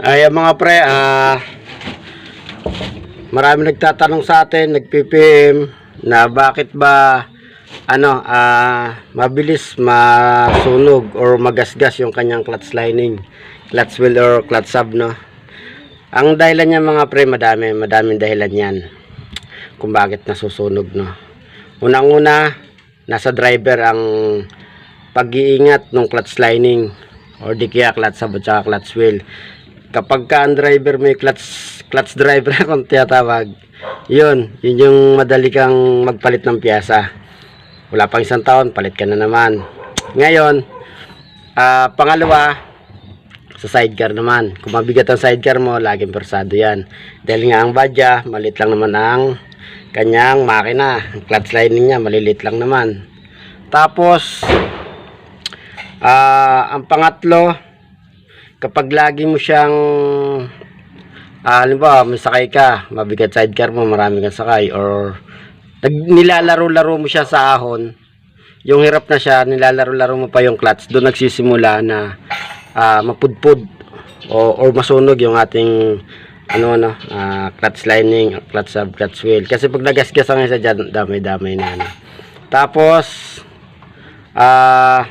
Ay, mga pre, ah, marami nagtatanong sa atin, nag-PPM, na bakit ba, ano, ah, mabilis masunog or magasgas yung kanyang clutch lining, clutch wheel or clutch sub, no? Ang dahilan niya mga pre, madami, madaming dahilan yan kung bakit nasusunog, no? Unang-una, nasa driver ang pag-iingat ng clutch lining or di kaya clutch sub at clutch wheel kapag ka ang driver may clutch clutch driver kung tiyatawag yun yun yung madali kang magpalit ng piyasa wala pang isang taon palit ka na naman. Ngayon ah, pangalawa sa sidecar naman. Kung mabigat ang sidecar mo laging persado yan. Dahil nga ang badya malit lang naman ang kanyang makina. Clutch lining niya malilit lang naman. Tapos Ah, ang pangatlo, kapag lagi mo siyang ah, halimbawa, may sakay ka, mabigat sidecar mo, marami kang sakay or nilalaro-laro mo siya sa ahon, yung hirap na siya, nilalaro-laro mo pa yung clutch, doon nagsisimula na ah, mapudpud o or masunog yung ating ano ano ah, clutch lining, clutch sub, clutch wheel. Kasi pag nagasgas ang isa dyan, damay-damay na ano. Tapos ah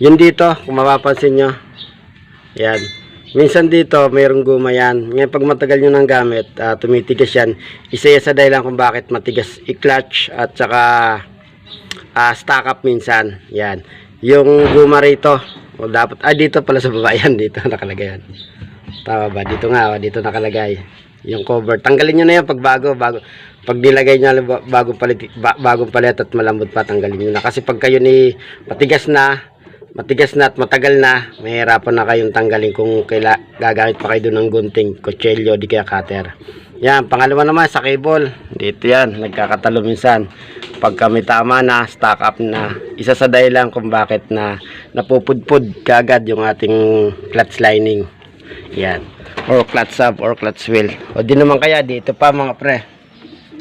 yun dito, kung mapapansin nyo. Yan. Minsan dito, mayroong guma yan. Ngayon, pag matagal nyo ng gamit, ah, tumitigas yan. Isa sa dahilan kung bakit matigas i-clutch at saka ah, stack up minsan. Yan. Yung guma rito, o dapat, ah, dito pala sa baba yan. Dito nakalagay yan. Tama ba? Dito nga, dito nakalagay. Yung cover. Tanggalin nyo na yan pag bago, bago. Pag nilagay nyo bagong palit, ba- bagong palit at malambot pa, tanggalin nyo na. Kasi pag kayo ni matigas na, matigas na at matagal na, mahirapan na kayong tanggalin kung kaila, gagamit pa kayo doon ng gunting, kutsilyo, di kaya cutter. Yan, pangalawa naman sa cable. Dito yan, nagkakatalo minsan. Pag kami tama na, stock up na. Isa sa dahilan kung bakit na napupudpud kagad yung ating clutch lining. Yan. Or clutch hub or clutch wheel. O di naman kaya dito pa mga pre.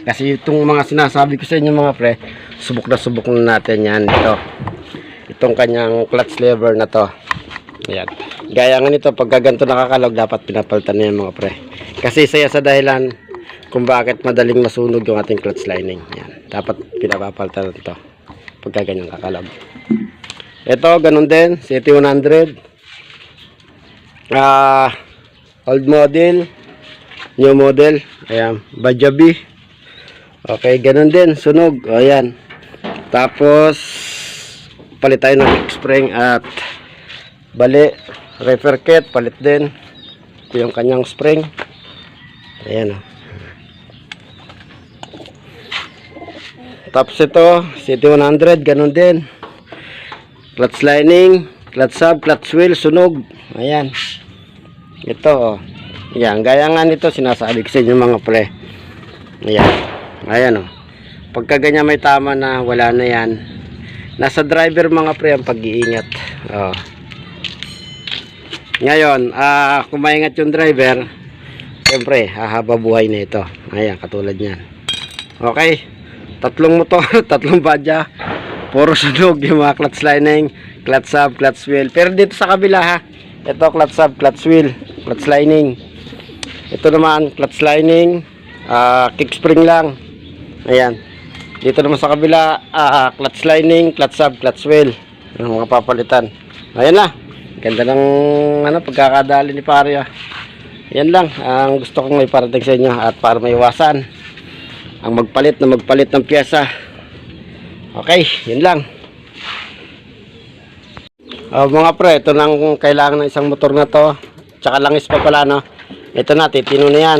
Kasi itong mga sinasabi ko sa inyo mga pre, subok na subok na natin yan dito. Itong kanyang clutch lever na to. Yan. Gaya nga nito, pagka ganito nakakalog, dapat pinapalitan na yan mga pre. Kasi isa sa dahilan kung bakit madaling masunog yung ating clutch lining. Yan. Dapat pinapapalitan na ito pagka ganyan kakalog. Ito, ganun din, CT100 uh, old model new model ayan bajabi. Okay ganun din sunog ayan. Tapos palit tayo ng spring at bali refer kit palit din. Yung kanyang spring. Ayan o tapos ito CT100 ganun din. Clutch lining clutch sub clutch wheel sunog ayan ito o ayan gaya nga nito sinasabi ko sa inyo mga pre. Ayan. Ayan o pagka ganyan may tama na wala na yan. Nasa driver mga pre ang pag-iingat. Oh. ngayon ah kung maingat yung driver siyempre hahaba buhay na ito. Ayan katulad nyan okay. Tatlong motor tatlong badya. Puro sunog yung mga clutch lining clutch sub clutch wheel. Pero dito sa kabila ha ito clutch sub clutch wheel clutch lining ito naman clutch lining ah kick spring lang ayan dito naman sa kabila, ah, clutch lining, clutch sub, clutch wheel. Yung mga papalitan. Ayan na. Ganda ng ano, pagkakadali ni pare. ah. Yan lang ang gusto kong may parating sa inyo at para maiwasan ang magpalit na magpalit ng pyesa. Okay, yun lang. Oh, mga pre, ito lang kailangan ng isang motor na to. Tsaka langis pa pala, no? Ito na, titino na yan.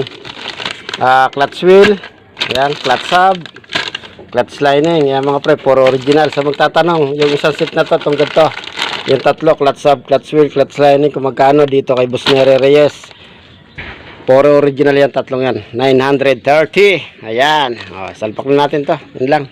Ah, clutch wheel. Yan, clutch sub clutch lining, yan mga pre, puro original. Sa magtatanong, yung isang set na to, itong ganito. Yung tatlo, clutch sub, clutch wheel, clutch lining, kung magkano dito kay Busnere Reyes. Puro original yan, tatlong yan. 930. Ayan. O, salpak na natin to. Yun lang.